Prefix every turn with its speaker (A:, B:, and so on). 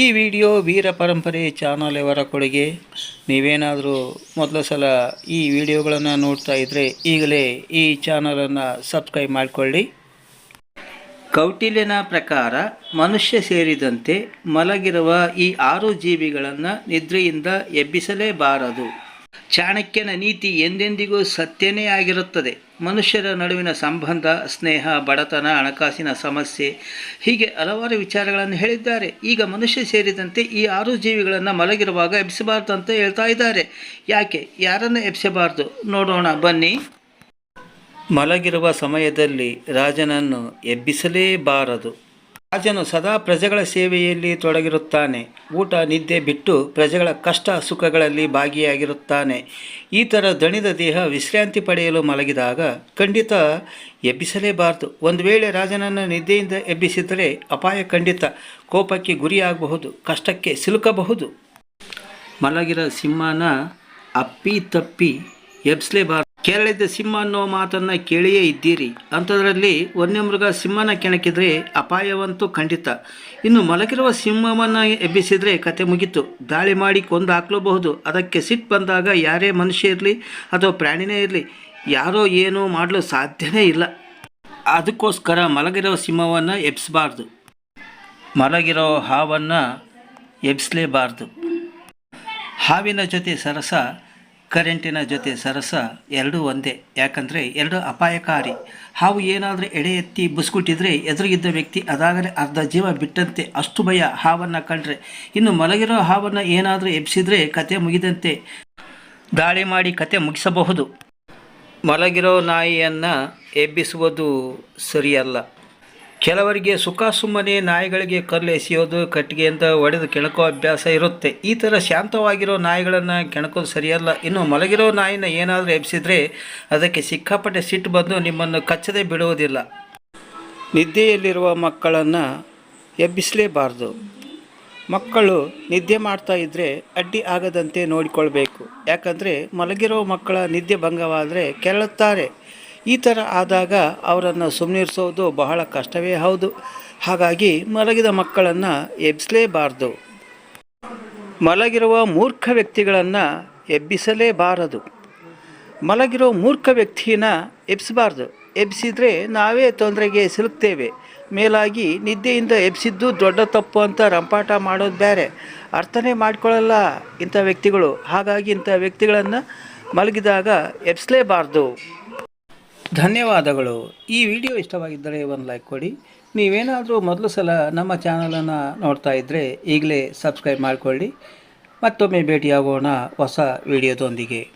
A: ಈ ವಿಡಿಯೋ ವೀರ ಪರಂಪರೆ ಚಾನಲ್ ಅವರ ಕೊಡುಗೆ. ನೀವೇನಾದರೂ ಮೊದಲ ಸಲ ಈ ವಿಡಿಯೋಗಳನ್ನು ನೋಡ್ತಾ ಇದ್ದರೆ ಈಗಲೇ ಈ ಚಾನಲನ್ನು ಸಬ್ಸ್ಕ್ರೈಬ್ ಮಾಡಿಕೊಳ್ಳಿ. ಕೌಟಿಲ್ಯನ ಪ್ರಕಾರ ಮನುಷ್ಯ ಸೇರಿದಂತೆ ಮಲಗಿರುವ ಈ ಆರು ಜೀವಿಗಳನ್ನು ನಿದ್ರೆಯಿಂದ ಎಬ್ಬಿಸಲೇಬಾರದು. ಚಾಣಕ್ಯನ ನೀತಿ ಎಂದೆಂದಿಗೂ ಸತ್ಯನೇ ಆಗಿರುತ್ತದೆ. ಮನುಷ್ಯರ ನಡುವಿನ ಸಂಬಂಧ, ಸ್ನೇಹ, ಬಡತನ, ಹಣಕಾಸಿನ ಸಮಸ್ಯೆ, ಹೀಗೆ ಹಲವಾರು ವಿಚಾರಗಳನ್ನು ಹೇಳಿದ್ದಾರೆ. ಈಗ ಮನುಷ್ಯ ಸೇರಿದಂತೆ ಈ ಆರು ಜೀವಿಗಳನ್ನು ಮಲಗಿರುವಾಗ ಎಬ್ಬಿಸಬಾರ್ದು ಅಂತ ಹೇಳ್ತಾ ಇದ್ದಾರೆ. ಯಾಕೆ? ಯಾರನ್ನು ಎಬ್ಬಿಸಬಾರ್ದು ನೋಡೋಣ, ಬನ್ನಿ. ಮಲಗಿರುವ ಸಮಯದಲ್ಲಿ ರಾಜನನ್ನು ಎಬ್ಬಿಸಲೇಬಾರದು. ರಾಜನು ಸದಾ ಪ್ರಜೆಗಳ ಸೇವೆಯಲ್ಲಿ ತೊಡಗಿರುತ್ತಾನೆ. ಊಟ, ನಿದ್ದೆ ಬಿಟ್ಟು ಪ್ರಜೆಗಳ ಕಷ್ಟ, ಸುಖಗಳಲ್ಲಿ ಭಾಗಿಯಾಗಿರುತ್ತಾನೆ. ಈ ಥರ ದಣಿದ ದೇಹ ವಿಶ್ರಾಂತಿ ಪಡೆಯಲು ಮಲಗಿದಾಗ ಖಂಡಿತ ಎಬ್ಬಿಸಲೇಬಾರದು. ಒಂದು ವೇಳೆ ರಾಜನನ್ನು ನಿದ್ದೆಯಿಂದ ಎಬ್ಬಿಸಿದರೆ ಅಪಾಯ ಖಂಡಿತ. ಕೋಪಕ್ಕೆ ಗುರಿಯಾಗಬಹುದು, ಕಷ್ಟಕ್ಕೆ ಸಿಲುಕಬಹುದು. ಮಲಗಿರ ಸಿಂಹನ ಅಪ್ಪಿ ತಪ್ಪಿ ಎಬ್ಬಿಸಲೇಬಾರದು. ಕೆರಳಿದ ಸಿಂಹ ಅನ್ನೋ ಮಾತನ್ನು ಕೇಳಿಯೇ ಇದ್ದೀರಿ. ಅಂಥದ್ರಲ್ಲಿ ವನ್ಯಮೃಗ ಸಿಂಹನ ಕೆಣಕಿದ್ರೆ ಅಪಾಯವಂತೂ ಖಂಡಿತ. ಇನ್ನು ಮಲಗಿರುವ ಸಿಂಹವನ್ನು ಎಬ್ಬಿಸಿದರೆ ಕತೆ ಮುಗಿತು. ದಾಳಿ ಮಾಡಿ ಕೊಂದು ಹಾಕಲೂಬಹುದು. ಅದಕ್ಕೆ ಸಿಟ್ಟು ಬಂದಾಗ ಯಾರೇ ಮನುಷ್ಯ ಇರಲಿ ಅಥವಾ ಪ್ರಾಣಿನೇ ಇರಲಿ, ಯಾರೋ ಏನೋ ಮಾಡಲು ಸಾಧ್ಯನೇ ಇಲ್ಲ. ಅದಕ್ಕೋಸ್ಕರ ಮಲಗಿರುವ ಸಿಂಹವನ್ನು ಎಬ್ಬಿಸಬಾರ್ದು ಮಲಗಿರೋ ಹಾವನ್ನು ಎಬ್ಬಿಸಲೇಬಾರ್ದು ಹಾವಿನ ಜೊತೆ ಸರಸ ಕರೆಂಟಿನ ಜೊತೆ ಸರಸ ಎರಡೂ ಒಂದೇ. ಯಾಕಂದರೆ ಎರಡು ಅಪಾಯಕಾರಿ. ಹಾವು ಏನಾದರೂ ಎಡೆ ಎತ್ತಿ ಬುಸ್ಕುಟ್ಟಿದ್ರೆ ಎದುರಿಗಿದ್ದ ವ್ಯಕ್ತಿ ಅದಾಗಲೇ ಅರ್ಧ ಜೀವ ಬಿಟ್ಟಂತೆ. ಅಷ್ಟು ಭಯ ಹಾವನ್ನು ಕಂಡ್ರೆ. ಇನ್ನು ಮಲಗಿರೋ ಹಾವನ್ನು ಏನಾದರೂ ಎಬ್ಸಿದ್ರೆ ಕತೆ ಮುಗಿದಂತೆ. ದಾಳಿ ಮಾಡಿ ಕತೆ ಮುಗಿಸಬಹುದು. ಮಲಗಿರೋ ನಾಯಿಯನ್ನು ಎಬ್ಬಿಸುವುದು ಸರಿಯಲ್ಲ. ಕೆಲವರಿಗೆ ಸುಖ ಸುಮ್ಮನೆ ನಾಯಿಗಳಿಗೆ ಕಲ್ಲು ಎಸೆಯೋದು, ಕಟ್ಟಿಗೆಯಿಂದ ಒಡೆದು ಕೆಣಕೋ ಅಭ್ಯಾಸ ಇರುತ್ತೆ. ಈ ಥರ ಶಾಂತವಾಗಿರೋ ನಾಯಿಗಳನ್ನು ಕೆಣಕೋದು ಸರಿಯಲ್ಲ. ಇನ್ನು ಮಲಗಿರೋ ನಾಯಿನ ಏನಾದರೂ ಎಬ್ಸಿದ್ರೆ ಅದಕ್ಕೆ ಸಿಕ್ಕಾಪಟ್ಟೆ ಸಿಟ್ಟು ಬಂದು ನಿಮ್ಮನ್ನು ಕಚ್ಚದೆ ಬಿಡುವುದಿಲ್ಲ. ನಿದ್ದೆಯಲ್ಲಿರುವ ಮಕ್ಕಳನ್ನು ಎಬ್ಬಿಸಲೇಬಾರ್ದು. ಮಕ್ಕಳು ನಿದ್ದೆ ಮಾಡ್ತಾ ಇದ್ದರೆ ಅಡ್ಡಿ ಆಗದಂತೆ ನೋಡಿಕೊಳ್ಬೇಕು. ಯಾಕಂದರೆ ಮಲಗಿರೋ ಮಕ್ಕಳ ನಿದ್ದೆ ಭಂಗವಾದರೆ ಕೆರಳುತ್ತಾರೆ. ಈ ಥರ ಆದಾಗ ಅವರನ್ನು ಸುಮ್ಮನಿರಿಸೋದು ಬಹಳ ಕಷ್ಟವೇ ಹೌದು. ಹಾಗಾಗಿ ಮಲಗಿದ ಮಕ್ಕಳನ್ನು ಎಬ್ಬಿಸಲೇಬಾರ್ದು. ಮಲಗಿರುವ ಮೂರ್ಖ ವ್ಯಕ್ತಿಗಳನ್ನು ಎಬ್ಬಿಸಲೇಬಾರದು. ಮಲಗಿರೋ ಮೂರ್ಖ ವ್ಯಕ್ತಿನ ಎಬ್ಬಿಸಬಾರ್ದು ಎಬ್ಬಿಸಿದರೆ ನಾವೇ ತೊಂದರೆಗೆ ಸಿಲುಕ್ತೇವೆ. ಮೇಲಾಗಿ ನಿದ್ದೆಯಿಂದ ಎಬ್ಸಿದ್ದು ದೊಡ್ಡ ತಪ್ಪು ಅಂತ ರಂಪಾಟ ಮಾಡೋದು ಬೇರೆ. ಅರ್ಥನೇ ಮಾಡಿಕೊಳ್ಳಲ್ಲ ಇಂಥ ವ್ಯಕ್ತಿಗಳು. ಹಾಗಾಗಿ ಇಂಥ ವ್ಯಕ್ತಿಗಳನ್ನು ಮಲಗಿದಾಗ ಎಬ್ಬಿಸಲೇಬಾರ್ದು ಧನ್ಯವಾದಗಳು. ಈ ವಿಡಿಯೋ ಇಷ್ಟವಾಗಿದ್ದರೆ ಒಂದು ಲೈಕ್ ಕೊಡಿ. ನೀವೇನಾದರೂ ಮೊದಲು ಸಲ ನಮ್ಮ ಚಾನಲನ್ನು ನೋಡ್ತಾ ಇದ್ದರೆ ಈಗಲೇ ಸಬ್ಸ್ಕ್ರೈಬ್ ಮಾಡಿಕೊಳ್ಳಿ. ಮತ್ತೊಮ್ಮೆ ಭೇಟಿಯಾಗೋಣ ಹೊಸ ವಿಡಿಯೋದೊಂದಿಗೆ.